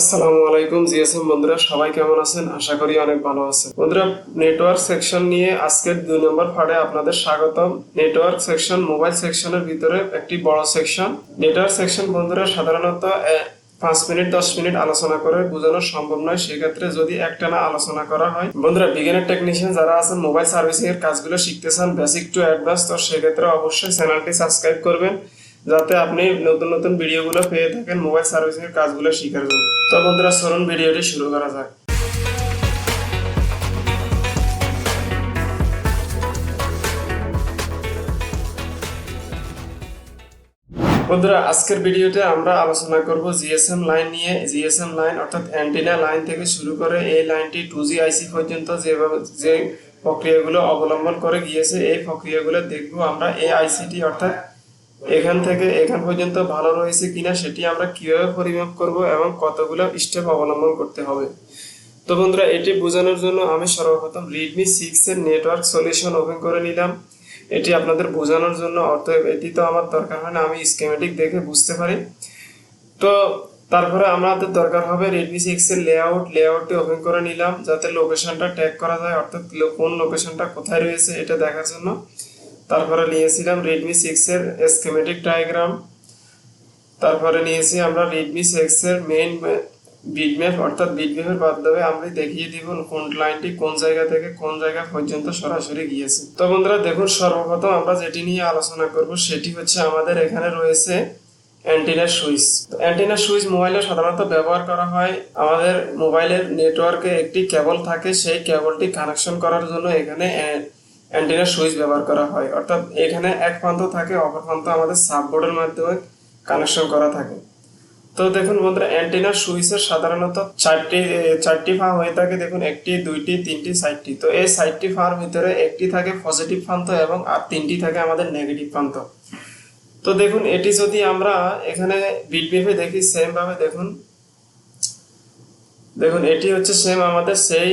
আসসালামু আলাইকুম জিএসএম বন্ধুরা, সবাই কেমন আছেন? আশা করি অনেক ভালো আছেন। বন্ধুরা নেটওয়ার্ক সেকশন নিয়ে আজকের দুই নম্বর পার্টে আপনাদের স্বাগতম। নেটওয়ার্ক সেকশন মোবাইল সেকশনের ভিতরে একটি বড় সেকশন নেটওয়ার্ক সেকশন বন্ধুরা, সাধারণত পাঁচ মিনিট, দশ মিনিট আলোচনা করে বোঝানো সম্ভব নয়। সেক্ষেত্রে যদি একটানা আলোচনা করা হয়, বন্ধুরা বিগিনার টেকনিশিয়ান যারা আছেন মোবাইল সার্ভিসিং এর কাজগুলো শিখতে চান বেসিক টু অ্যাডভান্স তো সেক্ষেত্রে অবশ্যই চ্যানেলটি সাবস্ক্রাইব করবেন। যাতে আপনি নতুন নতুন ভিডিওগুলো পেয়ে থাকেন মোবাইল সার্ভিসিং এর কাজগুলো শেখার জন্য। তো বন্ধুরা, চলুন ভিডিওটি শুরু করা যাক। বন্ধুরা, আজকের ভিডিওতে আমরা আলোচনা করব জিএসএম লাইন নিয়ে। জিএসএম লাইন অর্থাৎ অ্যান্টিনা লাইন থেকে শুরু করে এই লাইনটি টু জি আইসি পর্যন্ত যেভাবে যে প্রক্রিয়াগুলো অবলম্বন করে গিয়েছে, এই প্রক্রিয়াগুলো দেখব আমরা এই আইসিটি অর্থাৎ এখান থেকে এখান পর্যন্ত ভালো রয়েছে কিনা সেটি আমরা কীভাবে পরিমাপ করব এবং কতগুলো স্টেপ অবলম্বন করতে হবে? তো বন্ধুরা, এটি বোঝানোর জন্য আমি সর্বপ্রথম রিডমি সিক্স এর নেটওয়ার্ক সলিউশন ওপেন করে নিলাম। এটি আপনাদের বোঝানোর জন্য, অতএব এটি তো আমার দরকার হয় না, আমি স্কেমেটিক দেখে বুঝতে পারি। তো তারপরে আমাদের দরকার হবে রেডমি সিক্স এর লেআউট লেআউটটি ওপেন করে নিলাম, যাতে লোকেশনটা ট্যাগ করা যায়, অর্থাৎ কোন লোকেশনটা কোথায় রয়েছে এটা দেখার জন্য। তারপরে নিয়েছিলাম রেডমি সিক্স এর স্কেমেটিক ডায়াগ্রাম তারপরে নিয়েছি আমরা রেডমি সিক্স এর মেইন বিটম্যাপ অর্থাৎ বিটম্যাপের মাধ্যমে আমরা দেখিয়ে দিব কোন লাইনটি কোন জায়গা থেকে কোন জায়গা পর্যন্ত সরাসরি গিয়েছে। তো বন্ধুরা, দেখুন, সর্বপ্রথম আমরা যেটি নিয়ে আলোচনা করব সেটি হচ্ছে আমাদের এখানে রয়েছে অ্যান্টিনার সুইচ অ্যান্টিনার সুইচ মোবাইলে সাধারণত ব্যবহার করা হয়। আমাদের মোবাইলের নেটওয়ার্কে একটি কেবল থাকে, সেই কেবলটি কানেকশন করার জন্য এখানে অ্যান্টিনার সুইচ ব্যবহার করা হয়। অর্থাৎ এখানে এক প্রান্ত থাকে, অপর প্রান্ত আমাদের সাববোর্ডের মাধ্যমে কানেকশন করা থাকে। তো দেখুন বন্ধুরা, অ্যান্টেনার সুইচের সাধারণত চারটি চারটি ফা হয়ে থাকে। দেখুন, একটি, দুইটি, তিনটি সাইডটি তো এই সাইডটি ফার ভিতরে একটি থাকে পজিটিভ প্রান্ত এবং আর তিনটি থাকে আমাদের নেগেটিভ প্রান্ত। তো দেখুন, এটি যদি আমরা এখানে বিটবিএফে দেখি সেম ভাবে দেখুন। দেখুন, এটি হচ্ছে সেম আমাদের সেই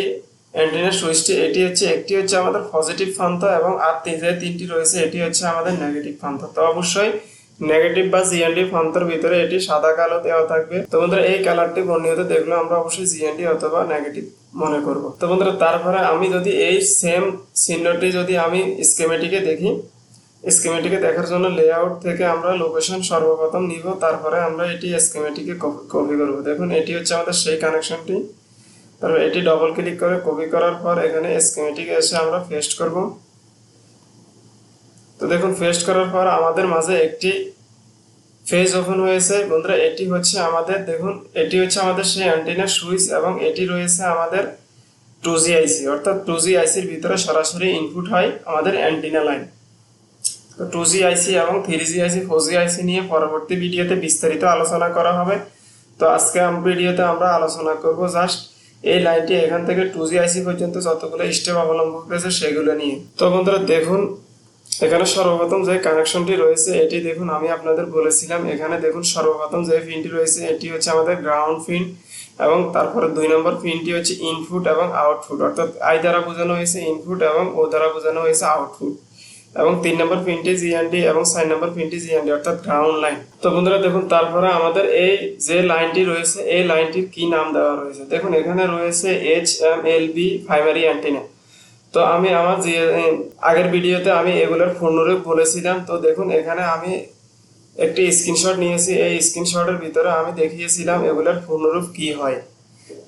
অ্যান্টেনার সুইচটি, এটি হচ্ছে একটি হচ্ছে আমাদের পজিটিভ প্রান্ত এবং আর যে তিনটি রয়েছে, এটি হচ্ছে আমাদের নেগেটিভ প্রান্ত। তো অবশ্যই নেগেটিভ বা জিএনডি প্রান্তর ভিতরে এটি সাদা কালো দেওয়া থাকবে। তো বন্ধুরা, এই কালারটি বর্ণিত দেখলে আমরা অবশ্যই জিএনডি অথবা নেগেটিভ মনে করব। তো বন্ধুরা, তারপরে আমি যদি এই সেম চিহ্নটি যদি আমি স্কেমেটিকে দেখি স্কেমেটিকে দেখার জন্য লেআউট থেকে আমরা লোকেশন সর্বপ্রথম নিব, তারপরে আমরা এটি স্কেমেটিকে কপি করব। দেখুন, এটি হচ্ছে আমাদের সেই কানেকশনটি তারপর এটি ডবল ক্লিক করে কপি করার পর এখানে স্কেমেটিকে এসে আমরা পেস্ট করব। তো দেখুন পেস্ট করার পর আমাদের মাঝে একটি ফেজ ওপেন হয়েছে। বন্ধুরা, এটি হচ্ছে আমাদের, দেখুন, এটি হচ্ছে আমাদের সেই অ্যান্টিনা সুইচ এবং এটি রয়েছে আমাদের টু জি আইসি অর্থাৎ টু জি আইসির ভিতরে সরাসরি ইনপুট হয় আমাদের অ্যান্টিনা লাইন তো টু জি আইসি এবং থ্রি জি আইসি ফোর জি আইসি নিয়ে পরবর্তী ভিডিওতে বিস্তারিত আলোচনা করা হবে। তো আজকে ভিডিওতে আমরা আলোচনা করব জাস্ট এই লাইনটি এখান থেকে টু জি আইসি পর্যন্ত যতগুলো স্টেপ অবলম্বন করেছে সেগুলো নিয়ে। তো বন্ধুরা, দেখুন, এখানে সর্বপ্রথম যে কানেকশনটি রয়েছে, এটি দেখুন, আমি আপনাদের বলেছিলাম, এখানে দেখুন, সর্বপ্রথম যে পিনটি রয়েছে, এটি হচ্ছে আমাদের গ্রাউন্ড পিন এবং তারপরে দুই নম্বর পিনটি হচ্ছে ইনপুট এবং আউটপুট অর্থাৎ আই দ্বারা বোঝানো হয়েছে ইনপুট এবং ও দ্বারা বোঝানো হয়েছে আউটপুট এবং তিন নম্বর পিনটি জিএনডি এবং চার নম্বর পিনটি জিএনডি অর্থাৎ গ্রাউন্ড লাইন তো বন্ধুরা দেখুন, তারপরে আমাদের এই যে লাইনটি রয়েছে, এই লাইনটির কি নাম দেওয়া রয়েছে? দেখুন, এখানে রয়েছে H M L B primary antenna তো আমি আমার যে, আগের ভিডিওতে আমি এগুলোর পূর্ণরূপ বলেছিলাম। তো দেখুন, এখানে আমি একটি স্ক্রিনশট নিয়েছি। এই স্ক্রিনশটের ভিতরে আমি দেখিয়েছিলাম এগুলোর পূর্ণরূপ কি হয়।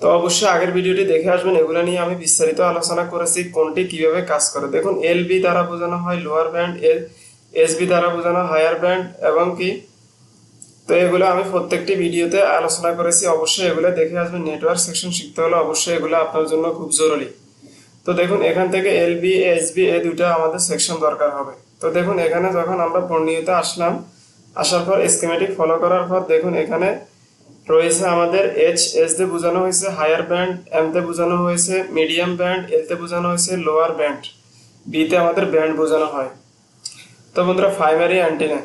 তো অবশ্যই আগের ভিডিওটি দেখে আসবেন, এগুলো নিয়ে আমি বিস্তারিত আলোচনা করেছি, কোনটি কীভাবে কাজ করে। দেখুন এল বি দ্বারা বোঝানো হয় লোয়ার ব্যান্ড এস বি দ্বারা বোঝানো হায়ার ব্যান্ড এবং কি? তো এগুলো আমি প্রত্যেকটি ভিডিওতে আলোচনা করেছি, অবশ্যই এগুলো দেখে আসবেন নেটওয়ার্ক সেকশন শিখতে হলে অবশ্যই এগুলো আপনার জন্য খুব জরুরি। তো দেখুন, এখান থেকে L B S B A দুটো আমাদের সেকশন দরকার হবে। তো দেখুন, এখানে যখন আমরা পণ্ডিতে আসলাম, আসার পর স্কিমেটিক ফলো করার পর দেখুন, এখানে রয়েছে আমাদের এইচ এস তে বোঝানো হয়েছে হায়ার ব্যান্ড এম তে বোঝানো হয়েছে মিডিয়াম ব্যান্ড এল তে বোঝানো হয়েছে লোয়ার ব্যান্ড বি তে আমাদের ব্যান্ড বোঝানো হয়। তো বন্ধুরা প্রাইমারি অ্যান্টিনা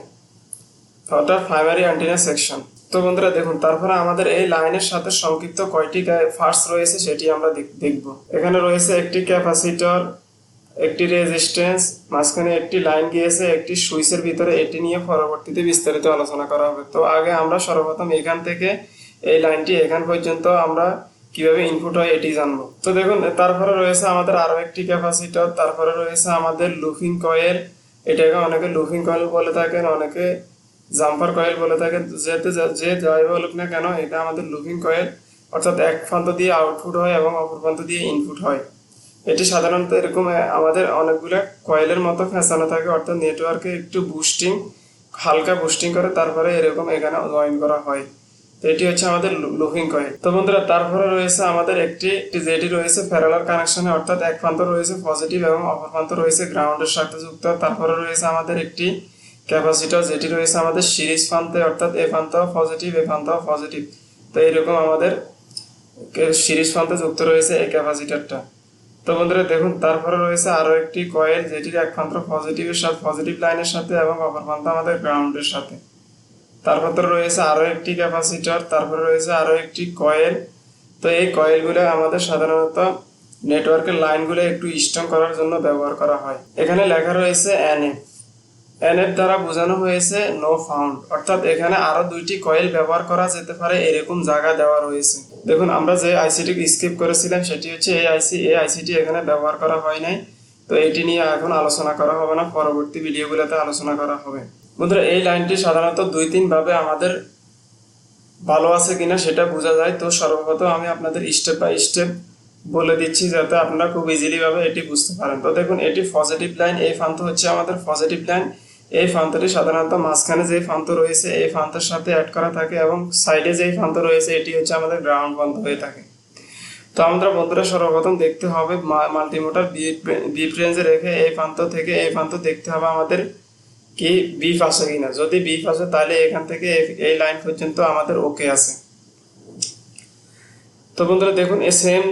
অর্থাৎ প্রাইমারি অ্যান্টিনা সেকশন তো বন্ধুরা দেখুন, তারপরে আমাদের এই লাইনের সাথে সংক্ষিপ্ত কয়টি ফার্স রয়েছে সেটি আমরা দেখ- দেখব। এখানে রয়েছে একটি ক্যাপাসিটর একটি রেজিস্ট্যান্স মাঝখানে একটি লাইন গিয়েছে, একটি সুইচের ভিতরে এটি নিয়ে পরবর্তীতে বিস্তারিত আলোচনা করা হবে। তো আগে আমরা সর্বপ্রথম এখান থেকে এই লাইনটি এখান পর্যন্ত আমরা কীভাবে ইনপুট হয় এটি জানব। তো দেখুন, তারপরে রয়েছে আমাদের আরও একটি ক্যাপাসিটর তারপরে রয়েছে আমাদের লুফিং কয়েল এটাকে অনেকে লুফিং কয়েল বলে থাকেন, অনেকে জাম্পার কয়েল বলে থাকেন যেতে যা- যে যাই বলুক না কেন, এটা আমাদের লুফিং কয়েল অর্থাৎ এক প্রান্ত দিয়ে আউটপুট হয় এবং অপর প্রান্ত দিয়ে ইনপুট হয়। এটি সাধারণত এরকম আমাদের অনেকগুলো কয়েলের মতো ফেঁসানো থাকে, অর্থাৎ নেটওয়ার্কে একটু বুস্টিং হালকা বুস্টিং করে, তারপরে এরকম এখানে জয়েন করা হয়। তো এটি হচ্ছে আমাদের লুফিং কয়েল তো বন্ধুরা, তারপরে রয়েছে আমাদের একটি যেটি রয়েছে প্যারালাল কানেকশনে অর্থাৎ এক প্রান্ত রয়েছে পজিটিভ এবং অপর প্রান্ত রয়েছে গ্রাউন্ডের সাথে যুক্ত। তারপরে রয়েছে আমাদের একটি ক্যাপাসিটর যেটি রয়েছে আমাদের সিরিজ প্রান্তে, অর্থাৎ এ প্রান্ত পজিটিভ এ প্রান্ত পজিটিভ তো এরকম আমাদের সিরিজ প্রান্তে যুক্ত রয়েছে এই ক্যাপাসিটরটা তো বন্ধুরা, দেখুন, তারপরে রয়েছে আরও একটি কয়েল যেটির এক প্রান্ত পজিটিভের সাথে পজিটিভ লাইনের সাথে এবং অপর প্রান্ত আমাদের গ্রাউন্ডের সাথে। তারপর রয়েছে আরও একটি ক্যাপাসিটর তারপরে রয়েছে আরও একটি কয়েল তো এই কয়েলগুলো আমাদের সাধারণত নেটওয়ার্কের লাইনগুলো একটু স্ট্রং করার জন্য ব্যবহার করা হয়। এখানে লেখা রয়েছে এনএফ এনএফ দ্বারা বোঝানো হয়েছে নো ফাউন্ড অর্থাৎ এখানে আরও দুইটি কয়েল ব্যবহার করা যেতে পারে, এরকম জায়গা দেওয়া রয়েছে। দেখুন, আমরা যে আইসিটি স্কিপ করেছিলাম, সেটি হচ্ছে এই আইসি এই আইসিটি এখানে ব্যবহার করা হয় নাই। তো এটি নিয়ে এখন আলোচনা করা হবে না, পরবর্তী ভিডিওগুলোতে আলোচনা করা হবে। বন্ধুরা, এই লাইনটি সাধারণত দুই তিন ভাবে আমাদের ভালো আছে কিনা সেটা বোঝা যায়। তো সর্বপ্রথম আমি আপনাদের স্টেপ বাই স্টেপ বলে দিচ্ছি, যাতে আপনারা খুব ইজিলিভাবে এটি বুঝতে পারেন। তো দেখুন, এটি পজিটিভ লাইন এই প্রান্ত হচ্ছে আমাদের পজিটিভ লাইন এই প্রান্তটি সাধারণত মাঝখানে যে প্রান্ত রয়েছে, এই প্রান্তের সাথে অ্যাড করা থাকে এবং সাইডে যে প্রান্ত রয়েছে, এটি হচ্ছে আমাদের গ্রাউন্ড প্রান্ত হয়ে থাকে। তো আমরা বন্ধুরা সর্বপ্রথম দেখতে হবে মাল্টিমোটার বিপ রেঞ্জে রেখে এই প্রান্ত থেকে এই প্রান্ত দেখতে হবে আমাদের কি বিফ আছে কিনা। যদি বিফ আছে তাহলে এখান থেকে এই লাইন পর্যন্ত আমাদের ওকে আছে। তো বন্ধুরা দেখুন, এই সেম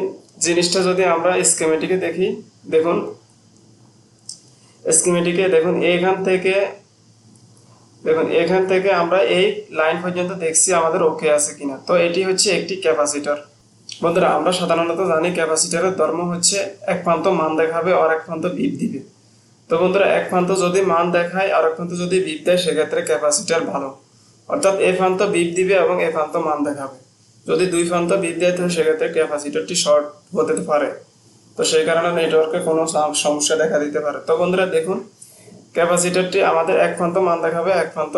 জিনিসটা যদি আমরা স্কেমেটিকে দেখি, দেখুন স্কিমেটিকে দেখুন, এখান থেকে, দেখুন, এখান থেকে আমরা এই লাইন পর্যন্ত দেখছি আমাদের ওকে আছে কিনা। তো এটি হচ্ছে একটি ক্যাপাসিটর বন্ধুরা, আমরা সাধারণত জানি ক্যাপাসিটরের ধর্ম হচ্ছে এক প্রান্ত মান দেখাবে, আর এক প্রান্ত বিপ দিবে। তো বন্ধুরা এক প্রান্ত যদি মান দেখায়, আর এক প্রান্ত যদি বিপ দেয়, সেক্ষেত্রে ক্যাপাসিটর ভালো। অর্থাৎ এ প্রান্ত বিপ দিবে এবং এ প্রান্ত মান দেখাবে। যদি দুই প্রান্ত বিপ দেয়, তাহলে সেক্ষেত্রে ক্যাপাসিটরটি শর্ট হতে পারে। তো সেই কারণে নেটওয়ার্কে কোনো সমস্যা দেখা দিতে পারে। তো বন্ধুরা দেখুন ক্যাপাসিটারটি আমাদের এক প্রান্ত মান দেখাবে, এক প্রান্ত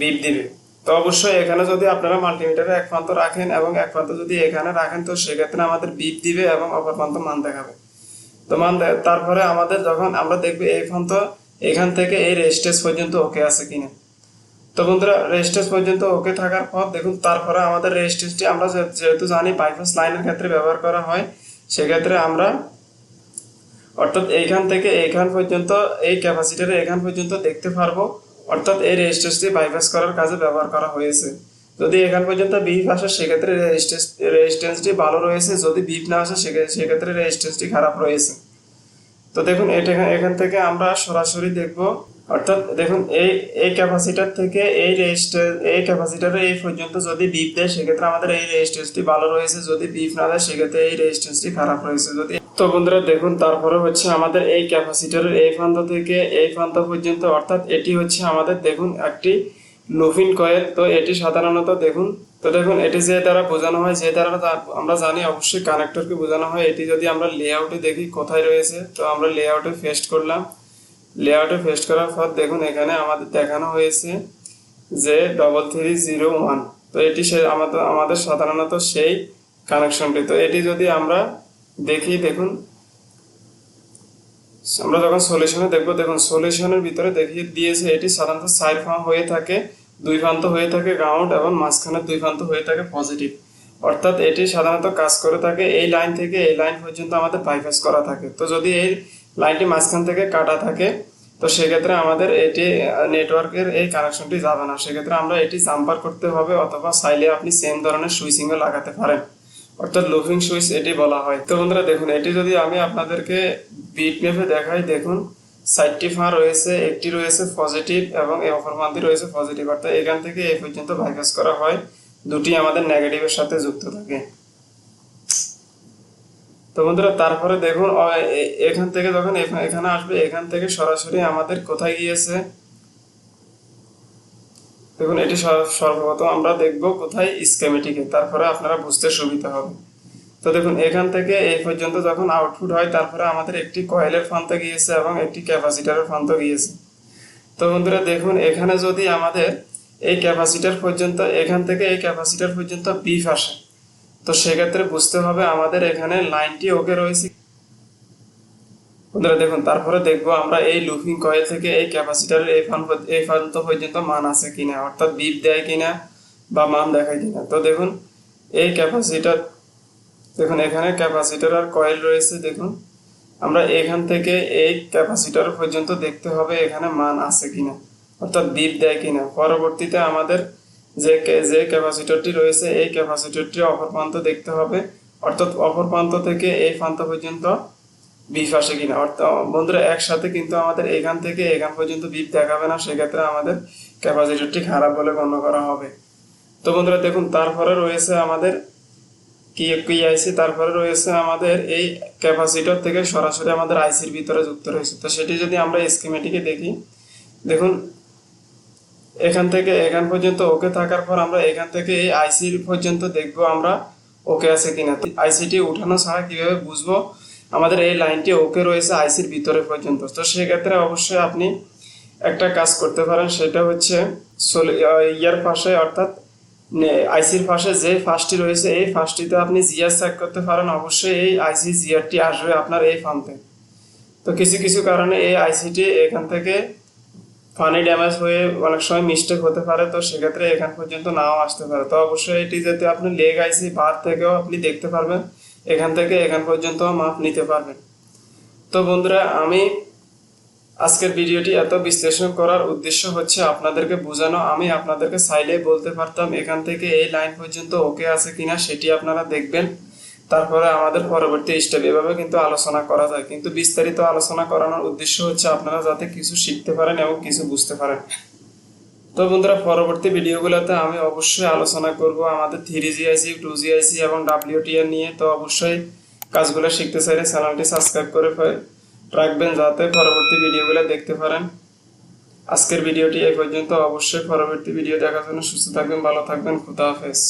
বিপ দিবে। তো অবশ্যই এখানে যদি আপনারা মাল্টিমিটারে এক প্রান্ত রাখেন এবং এক প্রান্ত যদি এখানে রাখেন, তো সেক্ষেত্রে আমাদের বিপ দিবে এবং অপর প্রান্ত মান দেখাবে। তো মান তারপরে আমাদের যখন আমরা দেখব এই প্রান্ত, এখান থেকে এই রেস্টেজ পর্যন্ত ওকে আছে কিনা। তো বন্ধুরা রেস্টেজ পর্যন্ত ওকে থাকার পর দেখুন, তারপরে আমাদের রেস্টেজটি আমরা যেহেতু জানি বাইপাস লাইনের ক্ষেত্রে ব্যবহার করা হয়। সেক্ষেত্রে আমরা অর্থাৎ এইখান থেকে এইখান পর্যন্ত, এই ক্যাপাসিটারে এখান পর্যন্ত দেখতে পারব। অর্থাৎ এই রেজিস্ট্রেসটি বাইপাস করার কাজে ব্যবহার করা হয়েছে। যদি এখান পর্যন্ত বিপ আসে, সেক্ষেত্রে রেজিস্ট্রেস রেজিস্ট্যান্সটি ভালো রয়েছে। যদি বিপ না আসে সেক্ষেত্রে রেজিস্ট্যান্সটি খারাপ রয়েছে। তো দেখুন, এটা এখান থেকে আমরা সরাসরি দেখব। অর্থাৎ দেখুন, এই এই ক্যাপাসিটার থেকে এই রেজিস্টার এই ক্যাপাসিটারে এই পর্যন্ত যদি বিপ দেয়, সেক্ষেত্রে আমাদের এই রেজিস্ট্যান্সটি ভালো রয়েছে। যদি বিপ না দেয়, সেক্ষেত্রে এই রেজিস্ট্যান্সটি খারাপ রয়েছে। যদি তো বন্ধুরা, দেখুন, তারপরে হচ্ছে আমাদের এই ক্যাপাসিটারের এই প্রান্ত থেকে এই প্রান্ত পর্যন্ত, অর্থাৎ এটি হচ্ছে আমাদের, দেখুন, একটি লুফিন কয়েল তো এটি সাধারণত, দেখুন, তো দেখুন, এটি যে দ্বারা বোঝানো হয়, যে দ্বারা আমরা জানি, অবশ্যই কানেক্টরকে বোঝানো হয়। এটি যদি আমরা লেআউটে দেখি, কোথায় রয়েছে, তো আমরা লেআউটে পেস্ট করলাম। লেআউটে পেস্ট করার পর দেখুন এখানে আমাদের দেখানো হয়েছে যে ডবল থ্রি জিরো ওয়ান তো এটি সে আমাদের আমাদের সাধারণত সেই কানেকশনটি তো এটি যদি আমরা দেখি, দেখুন। আমরা যখন সলিউশনে দেখব, দেখুন সলিউশনের ভিতরে দেখিয়ে দিয়েছে এটি সাধারণত সাইড ফার্ম হয়ে থাকে, দুই প্রান্ত হয়ে থাকে গ্রাউন্ড এবং মাঝখানে দুই প্রান্ত হয়ে থাকে পজিটিভ অর্থাৎ এটি সাধারণত কাজ করে থাকে এই লাইন থেকে এই লাইন পর্যন্ত আমাদের বাইপাস করা থাকে। তো যদি এই লাইনটি মাঝখান থেকে কাটা থাকে, তো সেক্ষেত্রে আমাদের এটি নেটওয়ার্কের এই কানেকশনটি যাবে না। সেক্ষেত্রে আমরা এটি জাম্পার করতে হবে অথবা চাইলে আপনি সেম ধরনের সুইচিংও লাগাতে পারেন। অর্থাৎ লুফিং সুইচ এটি বলা হয়। তো বন্ধুরা, দেখুন, এটি যদি আমি আপনাদেরকে বিট মেপে দেখাই, দেখুন সাইডটি ফাঁ রয়েছে, একটি রয়েছে পজিটিভ এবং অপর প্রান্তি রয়েছে পজিটিভ অর্থাৎ এখান থেকে এই পর্যন্ত বাইপাস করা হয়। দুটি আমাদের নেগেটিভের সাথে যুক্ত থাকে। তো বন্ধুরা, তারপরে দেখুন এখান থেকে যখন এখা- এখানে আসবে, এখান থেকে সরাসরি আমাদের কোথায় গিয়েছে? দেখুন, এটি সর- সর্বপ্রথম আমরা দেখব কোথায় স্কেমেটিকে তারপরে আপনারা বুঝতে সুবিধা হবে। তো দেখুন, এখান থেকে এই পর্যন্ত যখন আউটপুট হয়, তারপরে আমাদের একটি কয়েলের ফান্তে গিয়েছে এবং একটি ক্যাপাসিটারের ফান্তে গিয়েছে। তো বন্ধুরা, দেখুন, এখানে যদি আমাদের এই ক্যাপাসিটার পর্যন্ত, এখান থেকে এই ক্যাপাসিটার পর্যন্ত বিফ আসে তো সেক্ষেত্রে বুঝতে হবে আমাদের এখানে লাইনটি ওকে রয়েছে। বন্ধুরা দেখুন, তারপরে দেখব আমরা এই লুপিং কয়েল থেকে এই ক্যাপাসিটারের এই ফান এই প্রান্ত পর্যন্ত মান আছে কিনা, অর্থাৎ বিপ দেয় কিনা বা মান দেখায় কিনা। তো দেখুন, এই ক্যাপাসিটার, দেখুন, এখানে ক্যাপাসিটার আর কয়েল রয়েছে, দেখুন। আমরা এখান থেকে এই ক্যাপাসিটার পর্যন্ত দেখতে হবে এখানে মান আছে কিনা, অর্থাৎ বিপ দেয় কিনা। পরবর্তীতে আমাদের যে যে ক্যাপাসিটরটি রয়েছে, এই ক্যাপাসিটরটি অপর প্রান্ত দেখতে হবে। অর্থাৎ অপর প্রান্ত থেকে এই প্রান্ত পর্যন্ত বিপ আসে কিনা। অর্থাৎ, বন্ধুরা, একসাথে কিন্তু আমাদের এখান থেকে এখান পর্যন্ত বিপ দেখাবে না। সেক্ষেত্রে আমাদের ক্যাপাসিটরটি খারাপ বলে গণ্য করা হবে। তো বন্ধুরা, দেখুন, তারপরে রয়েছে আমাদের কি কি আইসি তারপরে রয়েছে আমাদের এই ক্যাপাসিটর থেকে সরাসরি আমাদের আইসির ভিতরে যুক্ত রয়েছে। তো সেটি যদি আমরা স্কিমেটিকে দেখি, দেখুন এখান থেকে এখান পর্যন্ত ওকে থাকার পর আমরা এখান থেকে এই আইসির পর্যন্ত দেখব আমরা ওকে আছে কিনা। আইসিটি উঠানো ছাড়া কীভাবে বুঝব? আমাদের এই লাইনটি ওকে রয়েছে আইসির ভিতরে পর্যন্ত। তো সেক্ষেত্রে অবশ্যই আপনি একটা কাজ করতে পারেন, সেটা হচ্ছে ইয়ার পাশে অর্থাৎ আইসির পাশে যে ফার্স্টটি রয়েছে, এই ফার্স্টটিতে আপনি জিআর চেক করতে পারেন। অবশ্যই এই আইসি জিআরটি আসবে আপনার এই ফান্তে। তো কিছু কিছু কারণে এই আইসিটি এখান থেকে ফানি ড্যামেজ হয়ে অনেক সময় মিস্টেক হতে পারে, তো সেক্ষেত্রে এখান পর্যন্ত নাও আসতে পারে। তো অবশ্যই এটি যাতে আপনি লেগ আইসি বার থেকেও আপনি দেখতে পারবেন, এখান থেকে এখান পর্যন্ত মাপ নিতে পারবেন। তো বন্ধুরা, আমি আজকের ভিডিওটি এত বিশ্লেষণ করার উদ্দেশ্য হচ্ছে আপনাদেরকে বোঝানো। আমি আপনাদেরকে সাইডে বলতে পারতাম এখান থেকে এই লাইন পর্যন্ত ওকে আছে কিনা, সেটি আপনারা দেখবেন। তারপরে আমাদের পরবর্তী স্টেপ এভাবে কিন্তু আলোচনা করা যায়। কিন্তু বিস্তারিত আলোচনা করানোর উদ্দেশ্য হচ্ছে আপনারা যাতে কিছু শিখতে পারেন এবং কিছু বুঝতে পারেন। তো বন্ধুরা, পরবর্তী ভিডিওগুলোতে আমি অবশ্যই আলোচনা করব আমাদের থ্রি জি আইসি টু জি আইসি এবং ডাব্লিউটিআর নিয়ে। তো অবশ্যই কাজগুলো শিখতে চাইলে চ্যানেলটি সাবস্ক্রাইব করে রাখবেন যাতে পরবর্তী ভিডিওগুলো দেখতে পারেন। আজকের ভিডিওটি এই পর্যন্ত। অবশ্যই পরবর্তী ভিডিও দেখার জন্য সুস্থ থাকবেন, ভালো থাকবেন। খুদা হাফেজ।